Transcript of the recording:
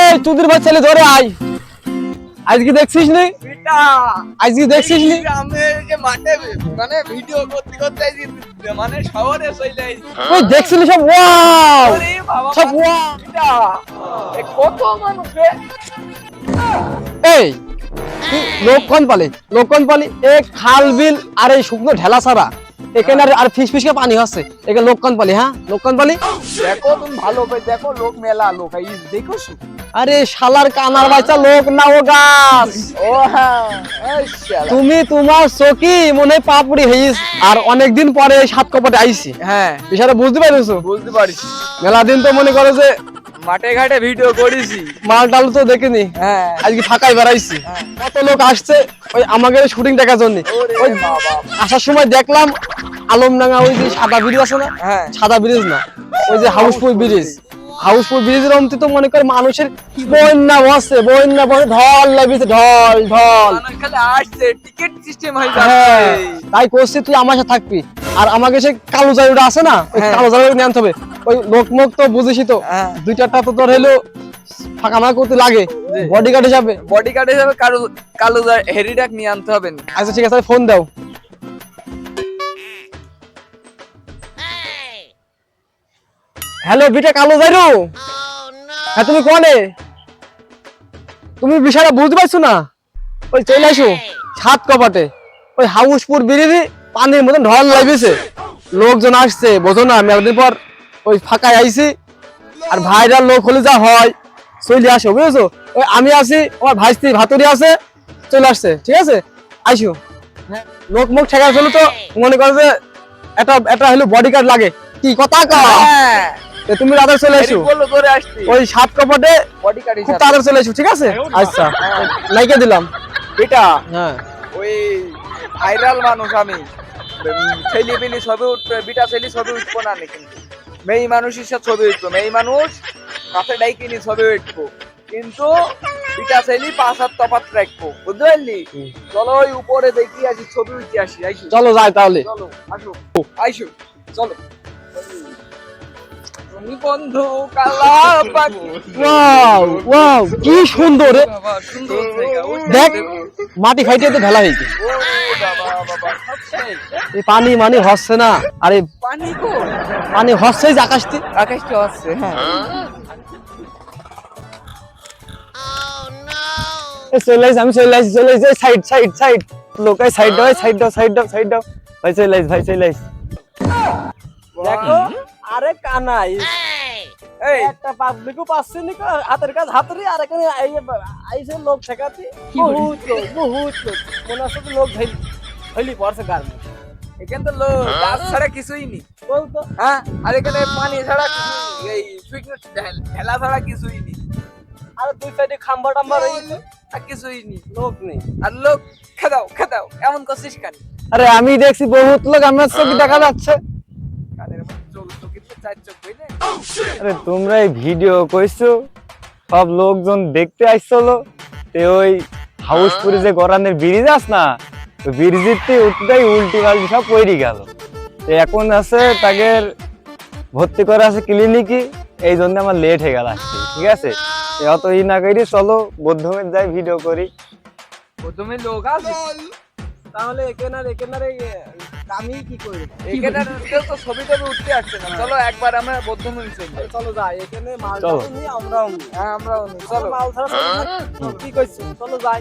এই তুদের ভাই ছেলে ধরে আয়। আজকে দেখছিস নি? আজকে দেখছিস নি? মাঠে মানে ভিডিও করতে করতে মানে শহরে চলে আইছি। ওই দেখছিলি সব? ওয়াও! সব ওয়াও! কত মানুষ এই পালি পালি। এ খাল বিল আর এই শুকনো ঢেলা ছাড়া। এখানে আর- ফিস ফিসকে পানি হচ্ছে। এখানে লোক কোন পালি হ্যাঁ? লোক কোন পালি দেখো তুমি ভালো করে দেখো লোক মেলা লোক এই দেখো আরে শালার কানার বাচ্চা লোক না ও গাছ। ও হ্যাঁ তুমি তোমার চকি মনে পাপড়ি হইস। আর অনেকদিন পরে সাত কপটে আইছি হ্যাঁ। বিষয়টা বুঝতে পারছ বুঝতে পারিস। মেলা দিন তো মনে করো যে মাঠে ঘাটে ভিডিও করেছি। মাল টাল তো দেখিনি। হ্যাঁ। আজকে ফাঁকাই বেড়াইছি। কত লোক আসছে ওই আমাদের শুটিং দেখার জন্য। ওই আসার সময় দেখলাম আলমডাঙ্গা ওই যে সাদা ব্রিজ আছে না? হ্যাঁ। সাদা ব্রিজ না। ওই যে হাউসফুল ব্রিজ হাউসফুল ব্রিজের অন্তে তো মনে করে মানুষের বন্যা বসে বন্যা বসে ঢল লাগিয়েছে ঢল ঢল। আসছে টিকিট সিস্টেম হয়ে হ্যাঁ তাই করছি তুই আমার সাথে থাকবি। আর আমাকে সেই কালো জায়গাটা আছে না? ওই হ্যাঁ। কালো জায়গাটা নিয়ে আনতে হবে। ওই লোক মুখ তো বুঝিসই তো। হ্যাঁ। দুই চারটা তো তোর হইল ফাঁকা করতে লাগে। বডি গার্ড হিসাবে। বডি গার্ড হিসাবে কালো কালো হেরিডাক নিয়ে আনতে হবে আচ্ছা ঠিক আছে ফোন দাও। হ্যালো বিটা কালো যাইরো হ্যাঁ তুমি কোনে? তুমি বিষয়টা বুঝতে পারছ না? ওই চলে আসো সাত কপাটে। ওই হাউসপুর বিরিদি পানির মতন ঢল লাগছে লোকজন আসছে বোঝো না আমি একদিন পর ওই ফাঁকায় আইছি আর ভাইরাল লোক হলে যা হয় চলে আসো বুঝেছ? ওই আমি আছি আমার ভাইস্তি ভাতুরি আছে চলে আসছে ঠিক আছে? আইসো। লোক মুখ ঠেকা চলো তো মনে করো যে একটা একটা হলো বডি গার্ড লাগে। কি কথা কা হ্যাঁ। তুমি রাতে চলে এসো ওই সাত কপটে খুব তাড়াতাড়ি চলে এসো ঠিক আছে? আচ্ছা। লাইকে দিলাম। বেটা হ্যাঁ। ওই ভাইরাল মানুষ আমি। ছেলে পেলি সবে উঠবে বিটা ছেলে সবে উঠবো না কিন্তু। মেয়ে মানুষ সাথে ছবি উঠবো মেয়ে মানুষ কাছে ডাইকিনি ছবি উঠবো কিন্তু বিটা ছেলে পাঁচ হাত তফাত রাখব বুঝতে পারলি? চলো ওই উপরে দেখি আজ ছবি উঠে আসি আইসো। চলো যাই তাহলে। চলো আসো আইসো চলো। তুমি বন্ধু কালা পাখি। ওয়াও ওয়াও কি সুন্দর রে। বাবা সুন্দর জায়গা। দেখ দেখো। মাটি ফাইটে তো ঢেলা হয়েছে। এই পানি মানি হচ্ছে না। আরে পানি কো পানি হচ্ছে যে আকাশটি। আকাশটা আছে হ্যাঁ। চলে আমি চলে আসি চলে আসি সাইড সাইড সাইড লোকাই সাইড দাও সাইড দাও সাইড দাও সাইড দাও। ভাই চলে আসি ভাই চলে আসি দেখো আরে কানাই। একটা পাবলিকও পাচ্ছে নি হাতের কাজ হাতেরই আর এখানে লোক বহুত লোক বহুত লোক। মনে হচ্ছে লোক ধইলি ধইলি পড়ছে গার এখানে তো লোক গাছ ছাড়া কিছুই নেই। বলতো। হ্যাঁ? আর এখানে পানি ছাড়া কিছুই এই শুকনো ছাড়া কিছুই নেই। আর দুই সাইডে খাম্বা টাম্বা রয়েছে আর কিছুই নেই। লোক নেই। আর লোক খেদাও খেদাও। এমন করছিস কেন? আরে আমি দেখছি বহুত লোক আমার চোখে দেখা যাচ্ছে। আরে তোমরা এই ভিডিও কইছো? সব লোকজন দেখতে আসছিল তে ওই হাউসপুরে যে গরানের ব্রিজ আস না ওই ব্রিজের উঠতেই উল্টি পাল্টি সব পড়ে গেল। এখন আছে তাকে ভর্তি করা আছে ক্লিনিকে এই জন্য আমার লেট হয়ে গেল আসতে ঠিক আছে? তো অত ই না করি চলো বদ্ধমের যাই ভিডিও করি। প্রথমে লোক আছে? তাহলে আর এখানে আর এই, আমি কি করি? এখানে তো ছবি টবি উঠতে আসছে না। চলো একবার আমরা বৌদ্ধ চলে যাই। চলো যাই এখানে মাল আমরাও হ্যাঁ আমরাও চলো মাল ছাড়া কি করছি চলো যাই।